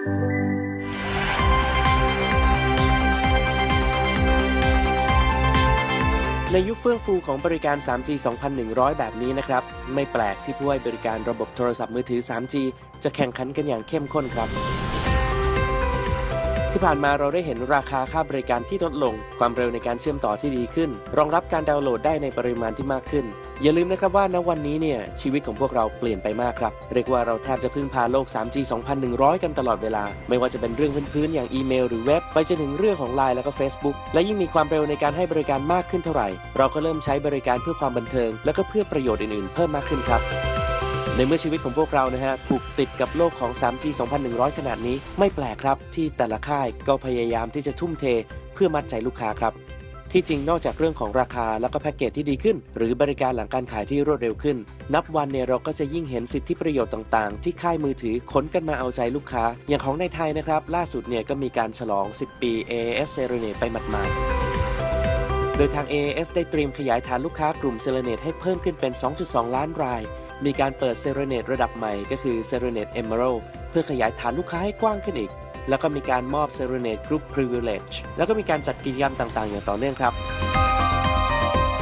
ในยุคเฟื่องฟูของบริการ 3G 2,100 แบบนี้นะครับ ไม่แปลกที่ผู้ให้บริการระบบโทรศัพท์มือถือ 3G จะแข่งขันกันอย่างเข้มข้นครับ ที่ผ่านมาเราได้เห็นราคาค่าบริการที่ลดลง ความเร็วในการเชื่อมต่อที่ดีขึ้น รองรับการดาวน์โหลดได้ในปริมาณที่มากขึ้น อย่าลืมนะครับว่าณวันนี้เนี่ยชีวิตของพวกเราเปลี่ยนไปมากครับ เรียกว่าเราแทบจะพึ่งพาโลก 3G 2100 กันตลอดเวลา ไม่ว่าจะเป็นเรื่องพื้นๆอย่างอีเมลหรือเว็บ ไปจนถึงเรื่องของ Line แล้วก็ Facebook และยิ่งมีความเร็วในการให้บริการมากขึ้นเท่าไหร่ เราก็เริ่มใช้บริการเพื่อความบันเทิง แล้วก็เพื่อประโยชน์อื่นๆ เพิ่มมากขึ้นครับ ในเมื่อชีวิตของพวกเรานะฮะผูกติดกับโลกของ 3G 2100 ขนาดนี้ ไม่แปลกครับ ที่แต่ละค่ายก็พยายามที่จะทุ่มเท เพื่อมัดใจลูกค้าครับ ที่จริงนอกจากเรื่องของราคาแล้วก็แพ็กเกจที่ดีขึ้น หรือบริการหลังการขายที่รวดเร็วขึ้น นับวันเนี่ยเราก็จะยิ่งเห็นสิทธิประโยชน์ต่างๆ ที่ค่ายมือถือขนกันมาเอาใจลูกค้า อย่างของในไทยนะครับ ล่าสุดเนี่ยก็มีการฉลอง 10 ปี AS s e r e n a t e ไปหมาดๆโดยทาง AAS ได้เตรียมขยายฐานลูกค้ากลุ่ม s e r e n a t e ให้เพิ่มขึ้นเป็น 2.2 ล้านราย มีการเปิด s e r e n a t e ระดับใหม่ก็คือ s e r e n a t e Emerald เพื่อขยายฐานลูกค้าให้กว้างขึ้นอีก แล้วก็มีการมอบ s e r e n a t e Group Privilege แล้วก็มีการจัดกิจกรรมต่างๆ อย่างต่อเนื่องครับ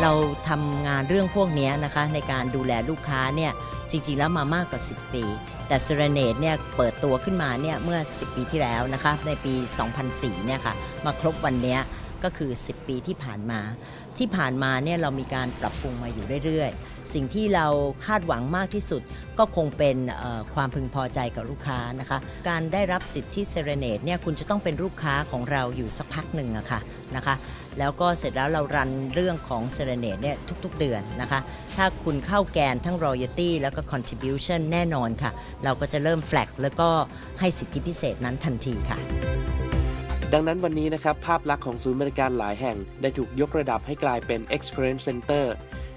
เราทำงานเรื่องพวกนี้นะคะ ในการดูแลลูกค้าเนี่ยจริงๆแล้วมามากกว่า 10 ปี แต่ s e r e n a t e เนี่ยเปิดตัวขึ้นมาเนี่ยเมื่อ 10 ปีที่แล้วนะคะในปี 2004เนี่ยค่ะมาครบวันเนี้ย ก็คือ 10 ปีที่ผ่านมา ที่ผ่านมาเนี่ยเรามีการปรับปรุงมาอยู่เรื่อยๆ สิ่งที่เราคาดหวังมากที่สุดก็คงเป็นความพึงพอใจกับลูกค้านะคะ การได้รับสิทธิเซเรเนตเนี่ยคุณจะต้องเป็นลูกค้าของเราอยู่สักพักหนึ่งอะค่ะนะคะ แล้วก็เสร็จแล้วเรารันเรื่องของเซเรเนตเนี่ยทุกๆเดือนนะคะ ถ้าคุณเข้าแกนทั้ง royalty แล้วก็ contribution แน่นอนค่ะ เราก็จะเริ่มแฟลกแล้วก็ให้สิทธิพิเศษนั้นทันทีค่ะ ดังนั้นวันนี้นะครับ ภาพลักษณ์ของศูนย์บริการหลายแห่ง ได้ถูกยกระดับให้กลายเป็น Experience Center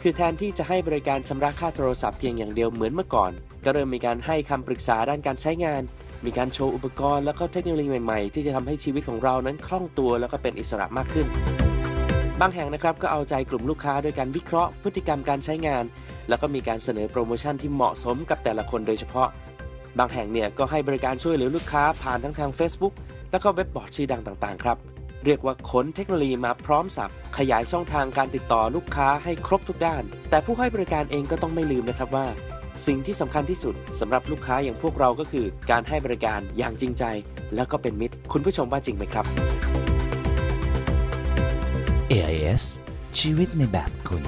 คือแทนที่จะให้บริการชำระค่าโทรศัพท์เพียงอย่างเดียวเหมือนเมื่อก่อน ก็เริ่มมีการให้คำปรึกษาด้านการใช้งาน มีการโชว์อุปกรณ์ แล้วก็เทคโนโลยีใหม่ๆ ที่จะทำให้ชีวิตของเรานั้นคล่องตัวแล้วก็เป็นอิสระมากขึ้น บางแห่งนะครับก็เอาใจกลุ่มลูกค้าโดยการวิเคราะห์พฤติกรรมการใช้งาน แล้วก็มีการเสนอโปรโมชั่นที่เหมาะสมกับแต่ละคนโดยเฉพาะบางแห่งเนี่ยก็ให้บริการช่วยเหลือลูกค้าผ่านทั้งทาง Facebook แล้วก็เว็บบอร์ดชื่อดังต่างๆ ครับ เรียกว่าขนเทคโนโลยีมาพร้อมสับ ขยายช่องทางการติดต่อลูกค้าให้ครบทุกด้าน แต่ผู้ให้บริการเองก็ต้องไม่ลืมนะครับว่า สิ่งที่สำคัญที่สุดสำหรับลูกค้าอย่างพวกเราก็คือ การให้บริการอย่างจริงใจ แล้วก็เป็นมิตร คุณผู้ชมว่าจริงไหมครับ AIS ชีวิตในแบบคุณ